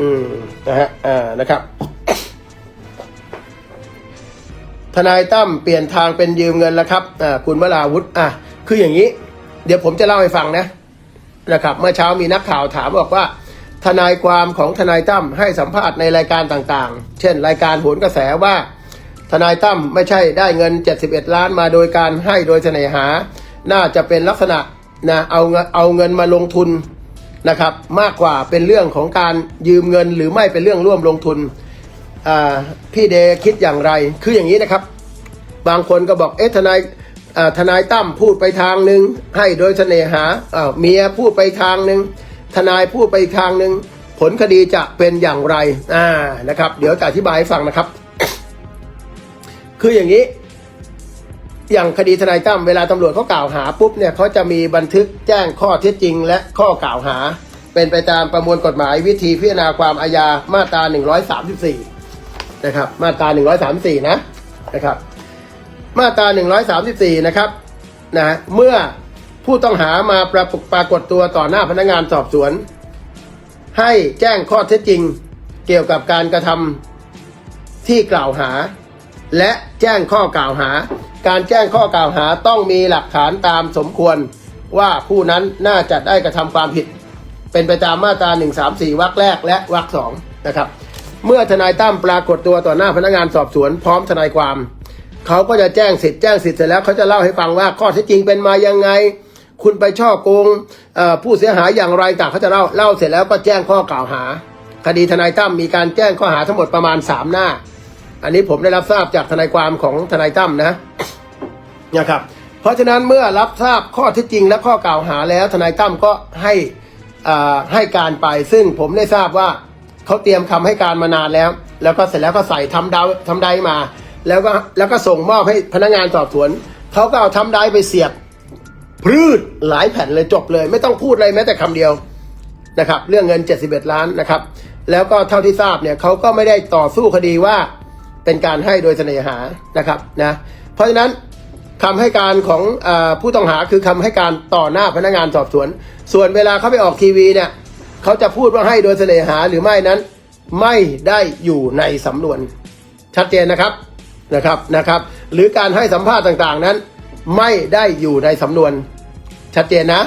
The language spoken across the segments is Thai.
อืมนะฮะอ่านะครับ ทนายตั้มเปลี่ยนทางเป็นยืมเงินแล้วครับอ่าคุณวราวุฒิอะคืออย่างนี้ เดี๋ยวผมจะเล่าให้ฟังนะนะครับ เมื่อเช้ามีนักข่าวถามบอกว่า ทนายความของทนายตั้มให้สัมภาษณ์ในรายการต่างๆ เช่น รายการโหนกระแสว่า ทนายตั้มไม่ใช่ได้เงิน 71 ล้านมาโดยการให้โดยเสน่หา น่าจะเป็นลักษณะนะเอาเงินเอาเงินมาลงทุน นะครับมากกว่าเป็นเรื่องของการยืมเงิน หรือไม่เป็นเรื่องร่วมลงทุนพี่เดคิดอย่างไร คืออย่างนี้นะครับ บางคนก็บอกเอ๊ะทนายทนายตั้มพูดไปทางหนึ่งให้โดยเสน่หาเมียพูดไปทางหนึ่งทนายพูดไปทางหนึ่งผลคดีจะเป็นอย่างไรอ่านะครับ เดี๋ยวจะอธิบายให้ฟังนะครับ คืออย่างนี้ อย่างคดีทนายตั้มเวลาตำรวจเขากล่าวหาปุ๊บเนี่ยเขาจะมีบันทึกแจ้งข้อเท็จจริง และข้อกล่าวหา เป็นไปตามประมวลกฎหมายวิธีพิจารณาความอาญามาตรา 134 นะครับ มาตรา 134 นะนะครับ มาตรา 134 นะครับนะเมื่อผู้ต้องหามาปรากปรากฏตัวต่อหน้าพนักงานสอบสวน ให้แจ้งข้อเท็จจริง เกี่ยวกับการกระทำที่กล่าวหา และแจ้งข้อกล่าวหา การแจ้งข้อกล่าวหาต้องมีหลักฐานตามสมควรว่าผู้นั้นน่าจะได้กระทำความผิด เป็นไปตามมาตรา 134วรรคแรกและวรรคสองนะครับ เมื่อทนายตั้มปรากฏตัวต่อหน้าพนักงานสอบสวนพร้อมทนายความ เขาก็จะแจ้งสิทธิ์แจ้งสิทธิ์เสร็จแล้วเขาจะเล่าให้ฟังว่าข้อเท็จจริงเป็นมายังไง คุณไปช่อโกงผู้เสียหายอย่างไรต่างเขาจะเล่าเล่าเสร็จแล้วก็แจ้งข้อกล่าวหา คดีทนายตั้มมีการแจ้งข้อหาทั้งหมดประมาณ 3 หน้า อันนี้ผมได้รับทราบจากทนายความของทนายตั้มนะนะครับ เพราะฉะนั้นเมื่อรับทราบข้อเท็จจริงและข้อกล่าวหาแล้วทนายตั้มก็ให้อ่าให้การไป ซึ่งผมได้ทราบว่าเขาเตรียมคำให้การมานานแล้ว แล้วก็เสร็จแล้วก็ใส่ทำดาวทำไดมา แล้วก็แล้วก็ส่งมอบให้พนักงานสอบสวนเขาก็เอาทำไดไปเสียบพืชหลายแผ่นเลยจบเลย ไม่ต้องพูดอะไรแม้แต่คำเดียวนะครับ เรื่องเงิน 71 ล้านนะครับ แล้วก็เท่าที่ทราบเนี่ยเขาก็ไม่ได้ต่อสู้คดีว่า เป็นการให้โดยเสน่หานะครับนะเพราะฉะนั้นคำให้การของอผู้ต้องหาคือคำให้การต่อหน้าพนักงานสอบสวน ส่วนเวลาเขาไปออกทีวีเนี่ยเขาจะพูดว่าให้โดยเสน่หาหรือไม่นั้น ไม่ได้อยู่ในสำนวน ชัดเจนนะครับนะครับนะครับ หรือการให้สัมภาษณ์ต่างๆนั้น ไม่ได้อยู่ในสำนวน ชัดเจนนะ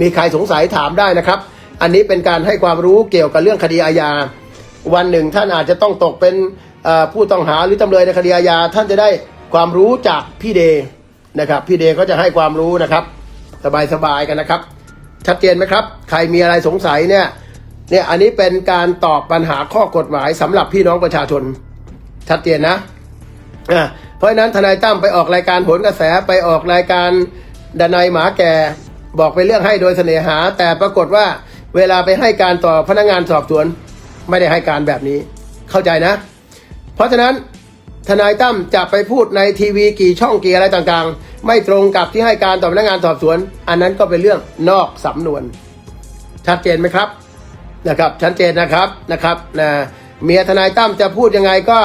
มีใครสงสัยถามได้นะครับ อันนี้เป็นการให้ความรู้เกี่ยวกับเรื่องคดีอาญาวันหนึ่งท่านอาจจะต้องตกเป็น ผู้ต้องหาหรือจำเลยในคดีอาญาท่านจะได้ความรู้จากพี่เดนะครับ พี่เดก็จะให้ความรู้นะครับ สบายๆกันนะครับ ชัดเจนไหมครับ ใครมีอะไรสงสัยเนี่ยเนี่ยอันนี้เป็นการตอบปัญหาข้อกฎหมายสำหรับพี่น้องประชาชน ชัดเจนนะอะเพราะฉะนั้นทนายตั้มไปออกรายการผลกระแสไปออกรายการดนายหมาแก่บอกไปเรื่องให้โดยเสน่หา แต่ปรากฏว่าเวลาไปให้การต่อพนักงานสอบสวน ไม่ได้ให้การแบบนี้ เข้าใจนะ เพราะฉะนั้นทนายตั้มจะไปพูดในทีวีกี่ช่องกี่อะไรต่างๆ ไม่ตรงกับที่ให้การต่อพนักงานสอบสวน อันนั้นก็เป็นเรื่องนอกสำนวน ชัดเจนไหมครับนะครับ ชัดเจนนะครับนะครับนะเมียทนายตั้มจะพูดยังไงก็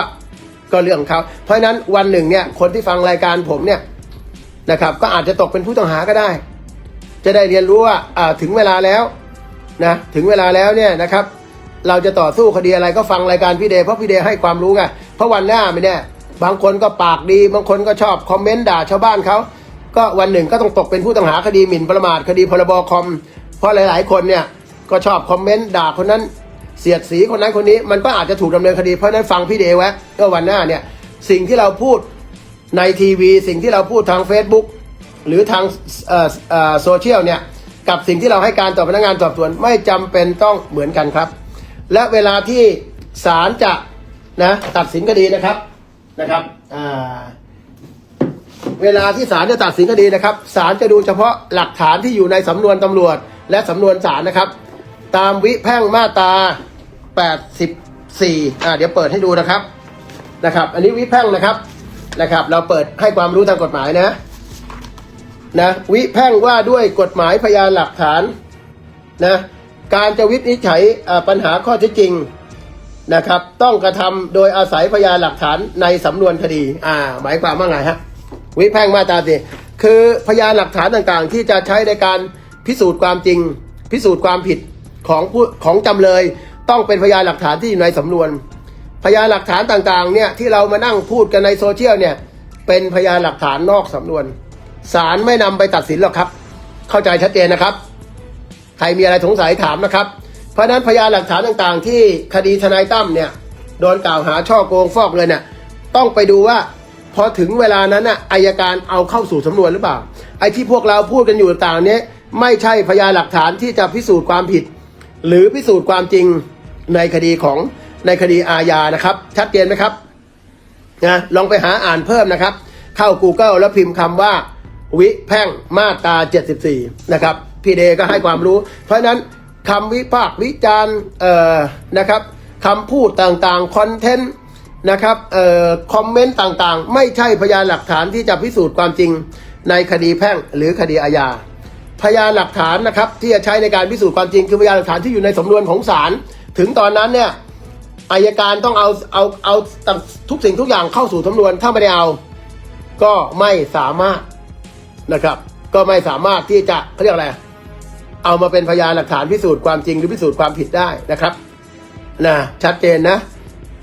ก็เรื่องเขาเพราะฉะนั้นวันหนึ่งเนี่ยคนที่ฟังรายการผมเนี่ยนะครับก็อาจจะตกเป็นผู้ต้องหาก็ได้ จะได้เรียนรู้ว่าถึงเวลาแล้วนะถึงเวลาแล้วเนี่ยนะครับ เราจะต่อสู้คดีอะไรก็ฟังรายการพี่เดย์เพราะพี่เดย์ให้ความรู้ไงเพราะวันหน้าไม่แน่บางคนก็ปากดี บางคนก็ชอบคอมเมนต์ด่าชาวบ้านเขาก็วันหนึ่งก็ต้องตกเป็นผู้ต้องหาคดีหมิ่นประมาทคดีพรบคอม เพราะหลาย ๆ คนเนี่ยก็ชอบคอมเมนต์ด่าคนนั้นเสียดสีคนนั้นคนนี้มันก็อาจจะถูกดำเนินคดีเพราะนั้นฟังพี่เดไว้ก็วันหน้าเนี่ยสิ่งที่เราพูดในทีวี สิ่งที่เราพูดทาง Facebook หรือทางโซเชียลเนี่ยกับสิ่งที่เราให้การต่อพนักงานสอบสวนไม่จำเป็นต้องเหมือนกันครับ และเวลาที่ศาลจะนะตัดสินคดีนะครับนะครับเวลาที่ศาลจะตัดสินคดีนะครับศาลจะดูเฉพาะหลักฐานที่อยู่ในสำนวนตำรวจ และสำนวนศาลนะครับ ตามวิแพ่งมาตรา 84อ่าเดี๋ยวเปิดให้ดูนะครับนะครับ อันนี้วิแพ่งนะครับนะครับ เราเปิดให้ความรู้ทางกฎหมายนะนะวิแพ่งว่าด้วยกฎหมายพยานหลักฐานนะ การจะวินิจฉัยปัญหาข้อเท็จจริงนะครับ ต้องกระทำโดยอาศัยพยานหลักฐานในสำนวนคดี อ่า หมายความว่าไงฮะวิแพ่งมาตราสิคือพยานหลักฐานต่างๆ ที่จะใช้ในการพิสูจน์ความจริง พิสูจน์ความผิดของผู้ของจำเลย ต้องเป็นพยานหลักฐานที่อยู่ในสำนวน พยานหลักฐานต่างๆเนี่ยที่เรามานั่งพูดกันในโซเชียลเนี่ยเป็นพยานหลักฐานนอกสำนวนศาลไม่นำไปตัดสินหรอกครับ เข้าใจชัดเจนนะครับ ใครมีอะไรสงสัยถามนะครับ เพราะนั้นพยานหลักฐานต่างๆ ที่คดีทนายตั้มเนี่ยโดนกล่าวหาช่อโกงฟอกเงินเนี่ยต้องไปดูว่าพอถึงเวลานั้นน่ะอายการเอาเข้าสู่สำนวนหรือเปล่าไอ้ที่พวกเราพูดกันอยู่ต่างๆเนี้ยไม่ใช่พยานหลักฐานที่จะพิสูจน์ความผิด หรือพิสูจน์ความจริงในคดีของในคดีอาญานะครับ ชัดเจนไหมครับนะลองไปหาอ่านเพิ่มนะครับ เข้า Google แล้วพิมพ์คำว่า วิแพ่งมาตรา 74 นะครับ พี่เดก็ให้ความรู้ เพราะนั้นคำวิพากษ์วิจารณ์เอ่อนะครับคำพูดต่างๆ คอนเทนต์นะครับเอ่อคอมเมนต์ต่างๆ ไม่ใช่พยานหลักฐานที่จะพิสูจน์ความจริงในคดีแพ่งหรือคดีอาญาพยานหลักฐานนะครับที่จะใช้ในการพิสูจน์ความจริงคือพยานหลักฐานที่อยู่ในสำนวนของศาลถึงตอนนั้นเนี่ยอายการต้องเอาเอาเอาทุกสิ่งทุกอย่างเข้าสู่สำนวนถ้าไม่ได้เอาก็ไม่สามารถนะครับ ก็ไม่สามารถที่จะเขาเรียกอะไร เอามาเป็นพยานหลักฐานพิสูจน์ความจริงหรือพิสูจน์ความผิดได้นะครับนะชัดเจนนะ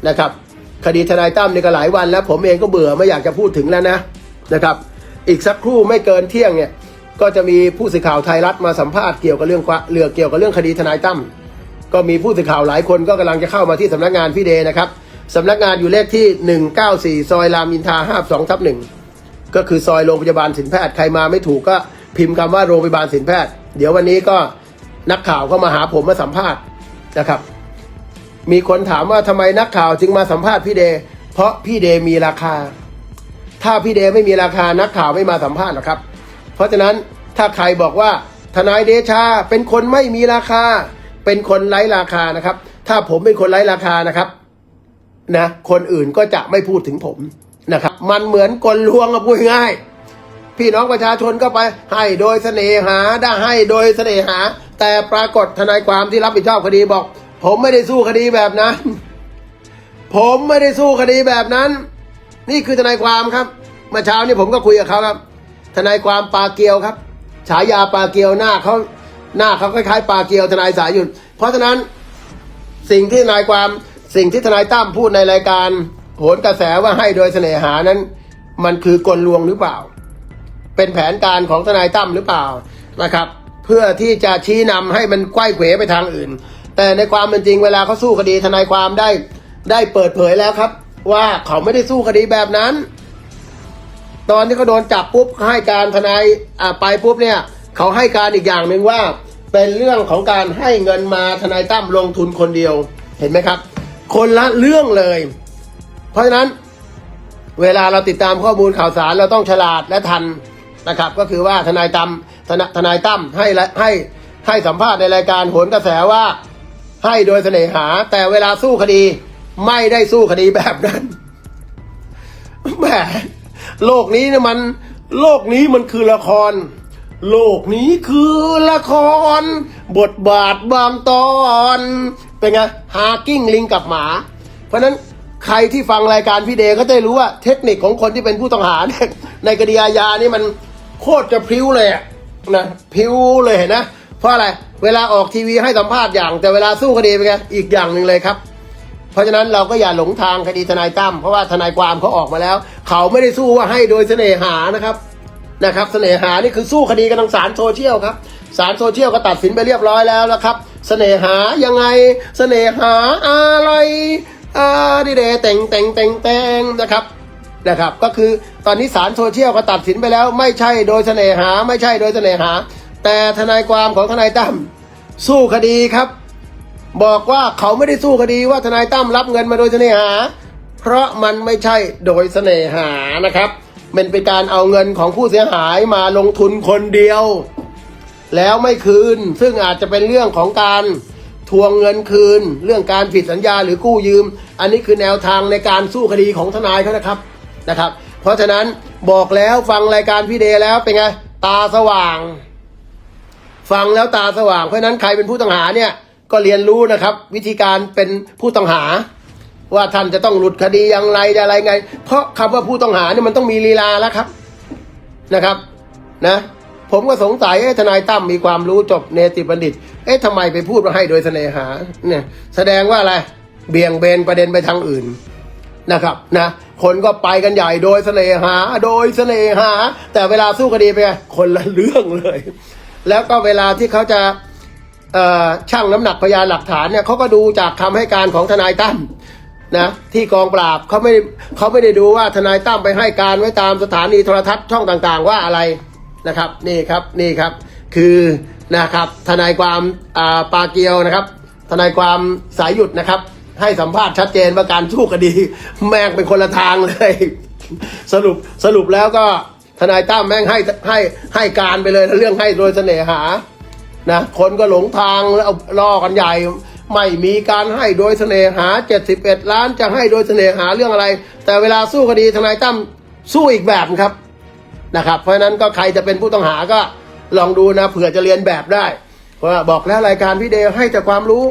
นะครับ คดีทนายตั้มนี่ก็หลายวันแล้ว ผมเองก็เบื่อไม่อยากจะพูดถึงแล้วนะนะครับ อีกสักครู่ไม่เกินเที่ยงเนี่ยก็จะมีผู้สื่อข่าวไทยรัฐมาสัมภาษณ์เกี่ยวกับเรื่องเรือเกี่ยวกับเรื่องคดีทนายตั้มก็มีผู้สื่อข่าวหลายคนก็กำลังจะเข้ามาที่สำนักงานพี่เดนะครับสำนักงานอยู่เลขที่ 194 ซอยรามอินทรา52ทับหนึ่งก็คือซอยโรงพยาบาลสินแพทย์ใครมาไม่ถูกก็พิมพ์คำว่าโรงพยาบาลสินแพทย์ เดี๋ยววันนี้ก็นักข่าวก็มาหาผมมาสัมภาษณ์นะครับ มีคนถามว่าทำไมนักข่าวจึงมาสัมภาษณ์พี่เด เพราะพี่เดมีราคา ถ้าพี่เดไม่มีราคานักข่าวไม่มาสัมภาษณ์หรอกครับ เพราะฉะนั้นถ้าใครบอกว่าทนายเดชาเป็นคนไม่มีราคา เป็นคนไร้ราคานะครับ ถ้าผมเป็นคนไร้ราคานะครับนะคนอื่นก็จะไม่พูดถึงผมนะครับ มันเหมือนกลลวงอะพูดง่าย พี่น้องประชาชนก็ไปให้โดยเสน่หาได้ให้โดยเสน่หา แต่ปรากฏทนายความที่รับผิดชอบคดีบอก ผมไม่ได้สู้คดีแบบนั้น ผมไม่ได้สู้คดีแบบนั้น นี่คือทนายความครับเมื่อเช้านี้ผมก็คุยกับเขาครับ ทนายความปลาเกียวครับ ฉายาปลาเกียวหน้าเขาหน้าเขาคล้ายๆปลาเกียวทนายสายหยุดเพราะฉะนั้นสิ่งที่ทนายความสิ่งที่ทนายตั้มพูดในรายการโหนกระแสว่าให้โดยเสน่หานั้น มันคือกลลวงหรือเปล่า เป็นแผนการของทนายตั้มหรือเปล่านะครับ เพื่อที่จะชี้นำให้มันไกว้เขวไปทางอื่น แต่ในความเป็นจริงเวลาเขาสู้คดีทนายความได้ได้เปิดเผยแล้วครับ ว่าเขาไม่ได้สู้คดีแบบนั้น ตอนที่เขาโดนจับปุ๊บให้การทนายไปปุ๊บเนี่ยเขาให้การอีกอย่างหนึ่งว่าเป็นเรื่องของการให้เงินมาทนายตั้มลงทุนคนเดียวเห็นไหมครับ คนละเรื่องเลย เพราะฉะนั้นเวลาเราติดตามข้อมูลข่าวสารเราต้องฉลาดและทัน นะครับก็คือว่าทนายตั้มทนายตั้มให้ละให้ให้สัมภาษณ์ในรายการโหนกระแสว่า ให้โดยเสน่หา แต่เวลาสู้คดีไม่ได้สู้คดีแบบนั้นแหมโลกนี้เนี่ยมัน โลกนี้มันคือละคร โลกนี้คือละคร บทบาทบางตอน เป็นไงฮากิ้งลิงกับหมา เพราะนั้นใครที่ฟังรายการพี่เดย์ก็จะได้รู้ว่า เทคนิคของคนที่เป็นผู้ต้องหาเนี่ยในคดีอาญานี่มัน โคตรจะพริ้วเลยอะนะพริ้วเลยเห็นนะ เพราะอะไร เวลาออกทีวีให้สัมภาษณ์อย่าง แต่เวลาสู้คดีเป็นไงอีกอย่างหนึ่งเลยครับ เพราะฉะนั้นเราก็อย่าหลงทางคดีทนายตั้มเพราะว่าทนายความเขาออกมาแล้ว เขาไม่ได้สู้ว่าให้โดยเสน่หานะครับนะครับเสน่หานี่คือสู้คดีกันทางศาลโซเชียลครับศาลโซเชียลก็ตัดสินไปเรียบร้อยแล้วนะครับ เสน่หายังไงเสน่หาอะไรอ่าดิเดแต่งแต่งแต่งแต่งนะครับ นะครับ ก็คือตอนนี้ศาลโซเชียลก็ตัดสินไปแล้ว ไม่ใช่โดยเสน่หา ไม่ใช่โดยเสน่หา แต่ทนายความของทนายตั้มสู้คดีครับ บอกว่าเขาไม่ได้สู้คดีว่าทนายตั้มรับเงินมาโดยเสน่หา เพราะมันไม่ใช่โดยเสน่หานะครับมันเป็นการเอาเงินของผู้เสียหายมาลงทุนคนเดียว แล้วไม่คืน ซึ่งอาจจะเป็นเรื่องของการทวงเงินคืน เรื่องการผิดสัญญาหรือกู้ยืม อันนี้คือแนวทางในการสู้คดีของทนายเขานะครับ นะครับ เพราะฉะนั้นบอกแล้วฟังรายการพี่เดย์แล้วเป็นไงตาสว่าง ฟังแล้วตาสว่าง เพราะนั้นใครเป็นผู้ต้องหาเนี่ยก็เรียนรู้นะครับ วิธีการเป็นผู้ต้องหา ว่าท่านจะต้องหลุดคดีอย่างไรอะไรไง เพราะคำว่าผู้ต้องหาเนี่ยมันต้องมีลีลาแล้วครับนะครับนะผมก็สงสัยเอ๊ะทนายตั้มมีความรู้จบเนติบัณฑิต เอ๊ะทำไมไปพูดว่าให้โดยเสน่หาเนี่ยแสดงว่าอะไรเบี่ยงเบนประเด็นไปทางอื่นนะครับนะ คนก็ไปกันใหญ่โดยเสน่หา โดยเสน่หา แต่เวลาสู้คดีไปไงคนละเรื่องเลย แล้วก็เวลาที่เขาจะเอ่อชั่งน้ำหนักพยานหลักฐานเนี่ยเขาก็ดูจากคำให้การของทนายตั้มนะที่กองปราบเขาไม่เขาไม่ได้ดูว่าทนายตั้มไปให้การไว้ตามสถานีโทรทัศน์ช่องต่างๆ ว่าอะไรนะครับนี่ครับนี่ครับคือนะครับทนายความอาปาเกียวนะครับ ทนายความสายหยุดนะครับ ให้สัมภาษณ์ชัดเจนว่าการสู้คดี แม่งเป็นคนละทางเลย สรุปสรุปแล้วก็ทนายตั้มแม่งให้ให้ให้การไปเลยเรื่องให้โดยเสน่หานะคนก็หลงทางแล้วล่อกันใหญ่ไม่มีการให้โดยเสน่หา 71 ล้านจะให้โดยเสน่หาเรื่องอะไร แต่เวลาสู้คดีทนายตั้มสู้อีกแบบครับนะครับเพราะฉะนั้นก็ใครจะเป็นผู้ต้องหาก็ลองดูนะเผื่อจะเรียนแบบได้เพราะว่าบอกแล้วรายการพี่เดให้แต่ความรู้